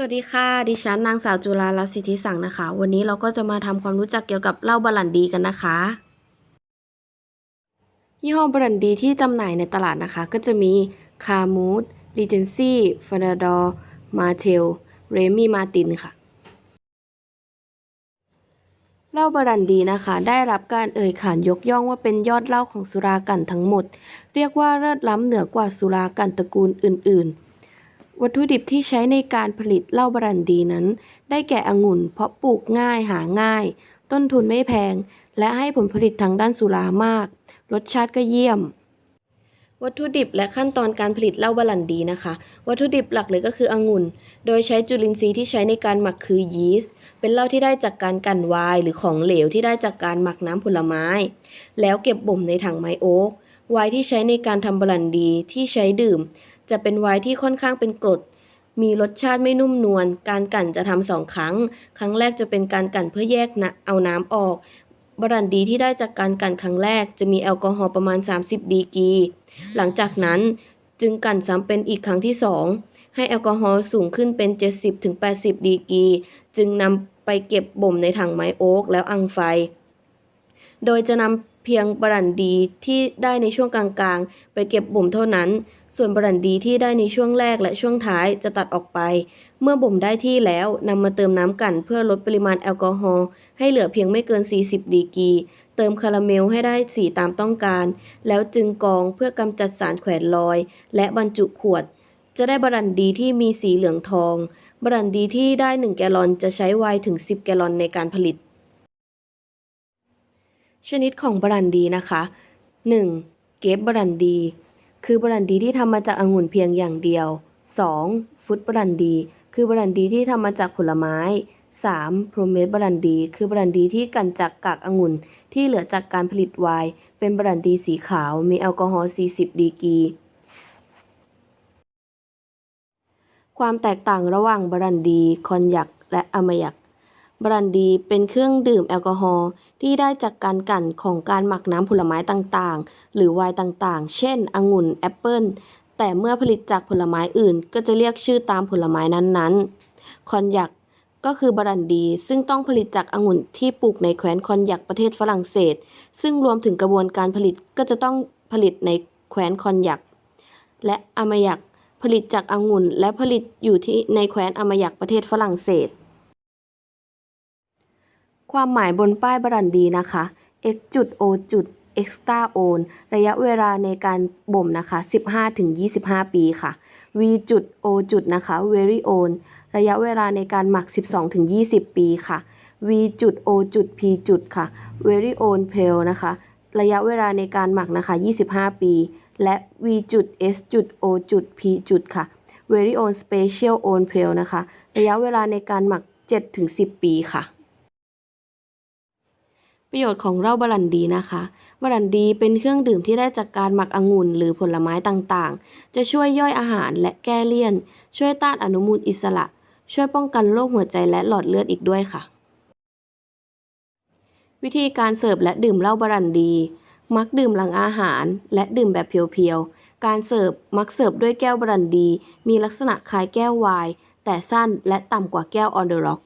สวัสดีค่ะ ดิฉันนางสาวจุฬาลักษณ์สิทธิสังนะคะ วันนี้เราก็จะมาทำความรู้จักเกี่ยวกับเหล้าบรันดีกันนะคะ ยี่ห้อบรันดีที่จำหน่ายในตลาดนะคะ ก็จะมีคาร์มูดรีเจนซี่ฟานาดอร์มาเทล เรมี่มาตินค่ะ เหล้าบรันดีนะคะ ได้รับการเอ่ยขานยกย่องว่าเป็นยอดเหล้าของสุรากันทั้งหมด เรียกว่าเลิศล้ำเหนือกว่าสุรากันตระกูลอื่น ๆ วัตถุดิบที่ใช้ในการผลิตเหล้าบรันดีนั้น ได้แก่องุ่น เพราะปลูกง่ายหาง่าย ต้นทุนไม่แพง และให้ผลผลิตทางด้านสุรามาก รสชาติก็เยี่ยม วัตถุดิบและขั้นตอนการผลิตเหล้าบรันดีนะคะ วัตถุดิบหลักเลยก็คือองุ่น โดยใช้จุลินทรีย์ที่ใช้ในการหมักคือยีสต์เป็นเหล้าที่ได้จากการกลั่นไวน์หรือของเหลวที่ได้จากการหมักน้ำผลไม้ แล้วเก็บบ่มในถังไม้โอ๊กไวน์ที่ใช้ในการทำบรันดีที่ใช้ดื่ม จะเป็นไวน์ที่ค่อนข้างเป็นกรด มีรสชาติไม่นุ่มนวล การกลั่นจะทำสองครั้ง ครั้งแรกจะเป็นการกลั่นเพื่อแยกนะเอาน้ำออก บรันดีที่ได้จากการกลั่นครั้งแรก จะมีแอลกอฮอล์ประมาณ 30 ดีกี หลังจากนั้นจึงกลั่นซ้ำเป็นอีกครั้งที่ 2 ให้แอลกอฮอล์สูงขึ้นเป็น 70-80 ดีกี จึงนำไปเก็บบ่มในถังไม้โอ๊กแล้วอังไฟ โดยจะนำเพียงบรันดีที่ได้ในช่วงกลางๆ ไปเก็บบ่มเท่านั้น ส่วนบรันดีที่ได้ในช่วงแรกและช่วงท้ายจะตัดออกไป เมื่อบ่มได้ที่แล้วนำมาเติมน้ำกันเพื่อลดปริมาณแอลกอฮอล์ให้เหลือเพียงไม่เกิน 40 ดีกรีเติมคาราเมลให้ได้สีตามต้องการ แล้วจึงกองเพื่อกำจัดสารแขวนลอย และบรรจุขวด จะได้บรันดีที่มีสีเหลืองทอง บรันดีที่ได้ 1 แกลลอนจะใช้ไวน์ถึง 10 แกลลอนในการผลิต ชนิดของบรันดีนะคะ 1. เกฟบรันดี คือบรันดีที่ทำมาจากองุ่นเพียงอย่างเดียว 2. ฟุตบรันดี คือบรันดีที่ทำมาจากผลไม้ 3. โพรเมสบรันดี คือบรันดีที่กันจากกากองุ่นที่เหลือจากการผลิตไวน์เป็นบรันดีสีขาวมีแอลกอฮอล์ 40 ดีกรีความแตกต่างระหว่างบรันดี คอนยักและอามยัก บรันดีเป็นเครื่องดื่มแอลกอฮอล์ที่ได้จากการกลั่นของการหมักน้ำผลไม้ต่างๆ หรือไวน์ต่างๆ เช่น องุ่น แอปเปิลแต่เมื่อผลิตจากผลไม้อื่น ก็จะเรียกชื่อตามผลไม้นั้นๆ คอนยักก็คือบรันดี ซึ่งต้องผลิตจากองุ่นที่ปลูกในแคว้นคอนยักประเทศฝรั่งเศส ซึ่งรวมถึงกระบวนการผลิตก็จะต้องผลิตในแคว้นคอนยักและอามยักผลิตจากองุ่นและผลิตอยู่ที่ในแคว้นอามยักประเทศฝรั่งเศส ความหมายบนป้ายบรันดีนะคะ x จุด o จุด extra on ระยะเวลาในการบ่มนะคะ 15-25 ปีค่ะ v จุด o จุดนะคะ very on ระยะเวลาในการหมัก 12-20 ปีค่ะ v จุด o จุด p จุดค่ะ very on pale นะคะ ระยะเวลาในการหมักนะคะ 25 ปี และ v จุด s จุด o จุด p จุดค่ะ very on special on pale นะคะ ระยะเวลาในการหมัก 7-10 ปีค่ะ ประโยชน์ของเหล้าบรันดีนะคะบรันดีเป็นเครื่องดื่มที่ได้จากการหมักองุ่นหรือผลไม้ต่างๆ จะช่วยย่อยอาหารและแก้เลี่ยน ช่วยต้านอนุมูลอิสระ ช่วยป้องกันโรคหัวใจและหลอดเลือดอีกด้วยค่ะ วิธีการเสิร์ฟและดื่มเหล้าบรันดี มักดื่มหลังอาหารและดื่มแบบเพียวๆ การเสิร์ฟมักเสิร์ฟด้วยแก้วบรันดี มีลักษณะคล้ายแก้วไวน์แต่สั้นและต่ำกว่าแก้วออนเดอร์ร็อก